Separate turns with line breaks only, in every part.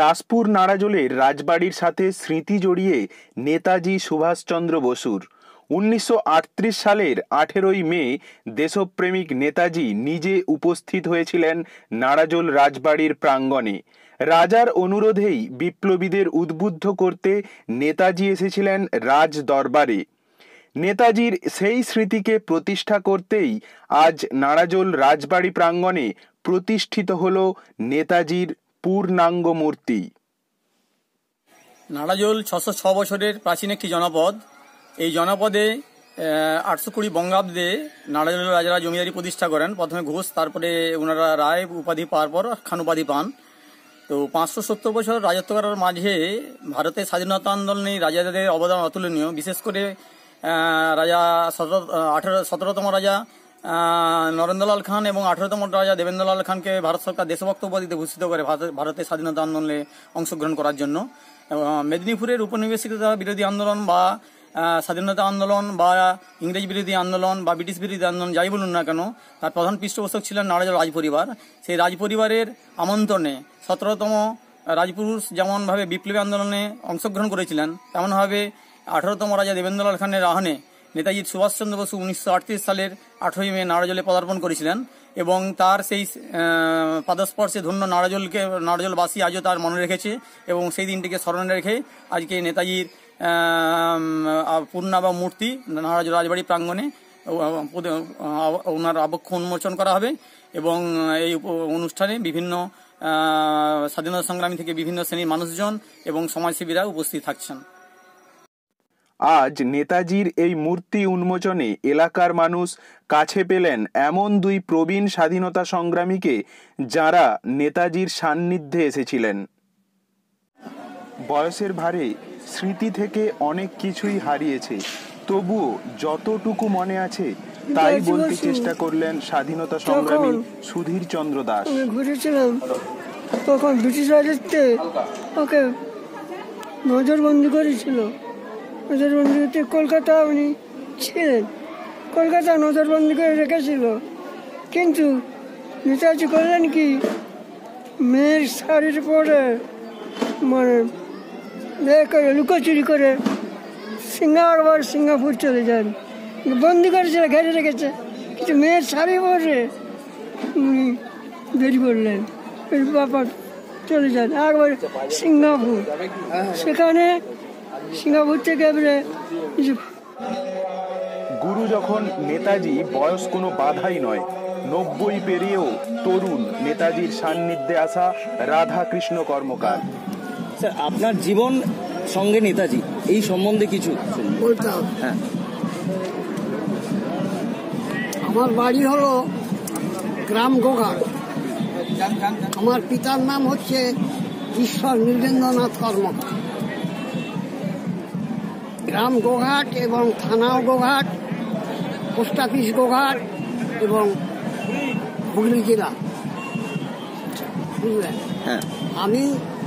দাসপুর নাড়াজোলের রাজবাড়ির সাথে স্মৃতি জড়িয়ে নেতাজি সুভাষচন্দ্র বসুর। উনিশশো আটত্রিশ সালের আঠেরোই মে দেশপ্রেমিক নেতাজি নিজে উপস্থিত হয়েছিলেন নাড়াজোল রাজবাড়ির প্রাঙ্গণে। রাজার অনুরোধেই বিপ্লবীদের উদ্বুদ্ধ করতে নেতাজি এসেছিলেন রাজ দরবারে নেতাজির সেই স্মৃতিকে প্রতিষ্ঠা করতেই আজ নাড়াজোল রাজবাড়ি প্রাঙ্গণে প্রতিষ্ঠিত হল নেতাজির পূর্ণাঙ্গ মূর্তি
নাড়াজোল ছশো ছ বছরের প্রাচীন একটি জনপদ। এই জনপদে আটশো কুড়ি বঙ্গাব্দে নাড়াজোলের রাজারা জমিদারি প্রতিষ্ঠা করেন। প্রথমে ঘোষ, তারপরে ওনারা রায়, উপাধি পাওয়ার পর খান উপাধি পান। তো পাঁচশো সত্তর বছর রাজত্ব করার মাঝে ভারতের স্বাধীনতা আন্দোলনে রাজাদের অবদান অতুলনীয়। বিশেষ করে রাজা সতেরো সতেরোতম রাজা নরেন্দ্রলাল খান এবং আঠারোতম রাজা দেবেন্দ্রলাল খানকে ভারত সরকার দেশভক্ত উপাধিতে ভূষিত করে ভারতের স্বাধীনতা আন্দোলনে অংশগ্রহণ করার জন্য। মেদিনীপুরের উপনিবেশিকতা বিরোধী আন্দোলন বা স্বাধীনতা আন্দোলন বা, ইংরেজ বিরোধী আন্দোলন বা ব্রিটিশ বিরোধী আন্দোলন যাই বলুন না কেন, তার প্রধান পৃষ্ঠপোষক ছিলেন নারাজ রাজপরিবার। সেই রাজপরিবারের আমন্ত্রণে সতেরোতম রাজপুরুষ যেমনভাবে বিপ্লবী আন্দোলনে অংশগ্রহণ করেছিলেন, তেমনভাবে আঠারোতম রাজা দেবেন্দ্রলাল খানের আহ্বানে নেতাজি সুভাষচন্দ্র বসু উনিশশো সালের আঠারোই মে নারাজলে পদার্পণ করেছিলেন এবং তার সেই পাদস্পর্শে ধন্য নারাজলকে নারাজলবাসী আজও তার মনে রেখেছে এবং সেই দিনটিকে স্মরণে রেখে আজকে নেতাজির পূর্ণাবা মূর্তি নারাজ রাজবাড়ি প্রাঙ্গণে ওনার আবক্ষ উন্মোচন করা হবে এবং এই অনুষ্ঠানে বিভিন্ন স্বাধীনতা সংগ্রামী থেকে বিভিন্ন শ্রেণির মানুষজন এবং সমাজসেবীরা উপস্থিত থাকছেন।
আজ নেতাজির এই মূর্তি উন্মোচনে এলাকার মানুষ কাছে পেলেন এমন দুই প্রবীণ স্বাধীনতা সংগ্রামীকে যারা নেতাজির সান্নিধ্যে এসেছিলেন। বয়সের ভারে স্মৃতি থেকে অনেক কিছুই হারিয়েছে। তবুও যতটুকু মনে আছে তাই বলতে চেষ্টা করলেন স্বাধীনতা সংগ্রামী সুধীর চন্দ্র দাস।
ঘুরেছিলাম তখন ব্রিটিশ রাজত্বে ওকে নজরবন্দি করেছিল। নজরবন্দিতে কলকাতা উনি ছিলেন। কলকাতা নজরবন্দি করে রেখেছিল। কিন্তু নেতাজি করলেন কি? মেয়ের শাড়ির পরে মানে ইয়ে করে, লুকোচুরি করে সিঙ্গারবার সিঙ্গাপুর চলে যান। বন্দি করেছিল, ঘেরে রেখেছে। কিন্তু মেয়ের শাড়ি পরে উনি দেরি করলেন। বাবা চলে যান একবার সিঙ্গাপুর। সেখানে সিঙ্গাপুর থেকে
গুরু যখন নেতাজি বয়স কোনো বাধাই নয়। নব্বই পেরিয়েও তরুণ নেতাজির সান্নিধ্যে আসা রাধা কৃষ্ণ কর্মকার।
স্যার আপনার জীবন সঙ্গে নেতাজি এই সম্বন্ধে কিছু? হ্যাঁ।
আমার বাড়ি হলো গ্রাম গোঘাট আমার পিতার নাম হচ্ছে ঈশ্বর নীলেন্দ্রনাথ কর্মকার। গ্রাম গোঘাট এবং থানাও গোঘাট পোস্ট অফিস গোঘাট এবং হুগলি জেলা। বুঝলেন?
হ্যাঁ।
আমি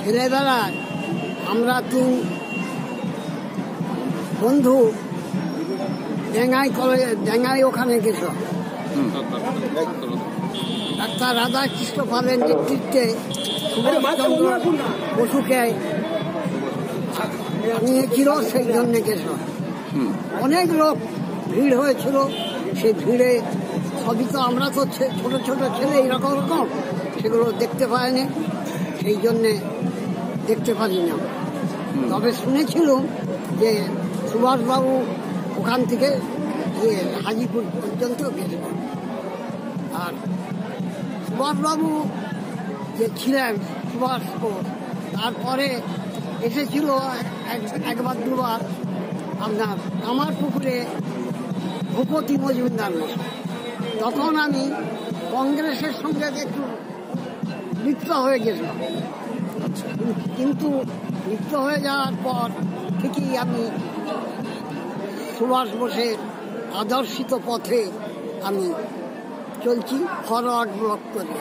ছেলেবেলায় আমরা তিন বন্ধু ডেঙ্গাই কলেজে ডেঙ্গাই ওখানে গেছ। ডাক্তার রাধাকৃষ্ণ পালের নেতৃত্বে সুভাষচন্দ্র বসুকে নিয়েছিল সেই জন্য গেছ অনেক লোক ভিড় হয়েছিল, সেই ভিড়ে সবই তো আমরা তো ছোট ছোট ছেলে এরকম রকম, সেগুলো দেখতে পাইনি, সেই জন্যে দেখতে পারি না তবে শুনেছিলাম যে সুভাষবাবু ওখান থেকে হাজিপুর পর্যন্ত গেছিলেন আর সুভাষবাবু যে ছিলেন, সুভাষ তারপরে এসেছিল একবার দুবার আপনার আমার পুকুরে ভূপতি মজুমদার তখন আমি কংগ্রেসের সঙ্গে একটু লিপ্ত হয়ে গেছিলাম। কিন্তু লিপ্ত হয়ে যাওয়ার পর থেকেই আমি সুভাষ বোসের আদর্শিত পথে আমি চলছি ফরওয়ার্ড ব্লক করে।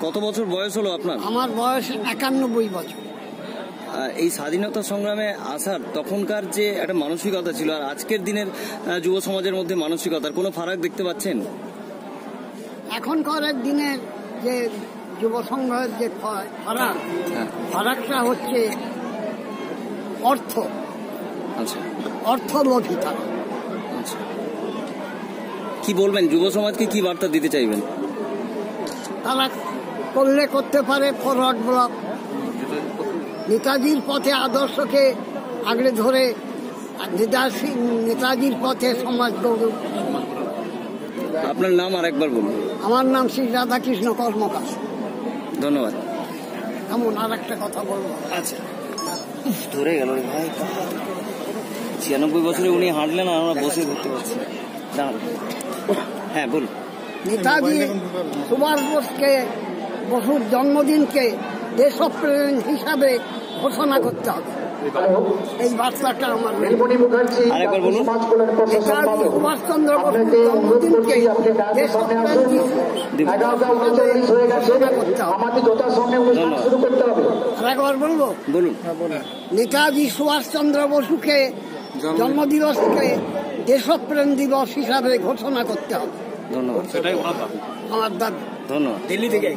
কত বছর বয়স হলো আপনার?
আমার বয়স একানব্বই বছর।
এই স্বাধীনতা সংগ্রামে আসার তখনকার যে একটা মানসিকতা ছিল আর আজকের দিনের যুব সমাজের মধ্যে মানসিকতার কোনো ফারাক দেখতে পাচ্ছেন?
এখনকার দিনের যে যুব সংঘের যে ফারাক
হ্যাঁ।
ফারাকটা হচ্ছে অর্থ।
আচ্ছা।
অর্থ লোভী তারা
আচ্ছা। কি বলবেন যুব সমাজকে কি বার্তা দিতে চাইবেন?
তারা করলে করতে পারে ফরওয়ার্ড ব্লক নেতাজির পথে আদর্শকে আগড়ে ধরে নেতাজি- নেতাজির পথে সমাজ গৌরব
আপনার নাম আর একবার বলুন।
আমার নাম শ্রী রাধাকৃষ্ণ কর্মকার।
ধন্যবাদ।
এমন আর একটা কথা বলব।
আচ্ছা। ধরে গেল রে ভাই। ছিয়ানব্বই বছরে উনি হাঁটলেন আর আমরা বসে ধরতে পারছি হ্যাঁ বলুন।
নেতাজি সুভাষ বোসকে বসুর জন্মদিনকে দেশপ্রেম হিসাবে ঘোষণা করতে হবে। এই বার্তাটা আমার
আরেকবার বলুন।
নেতাজি সুভাষচন্দ্র একবার বলব? নেতাজি সুভাষচন্দ্র বসুকে জন্মদিবসকে দেশপ্রেম দিবস হিসাবে ঘোষণা করতে হবে।
ধন্যবাদ।
আমার দাবি।
ধন্যবাদ।
দিল্লি থেকে।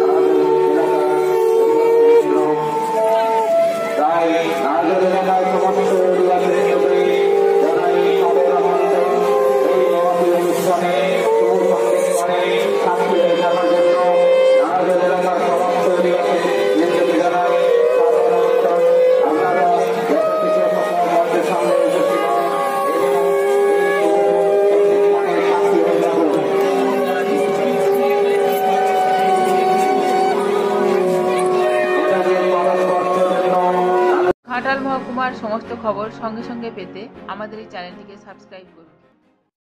জন্য
সমস্ত খবর সঙ্গে সঙ্গে পেতে আমাদের এই চ্যানেলটিকে সাবস্ক্রাইব করুন।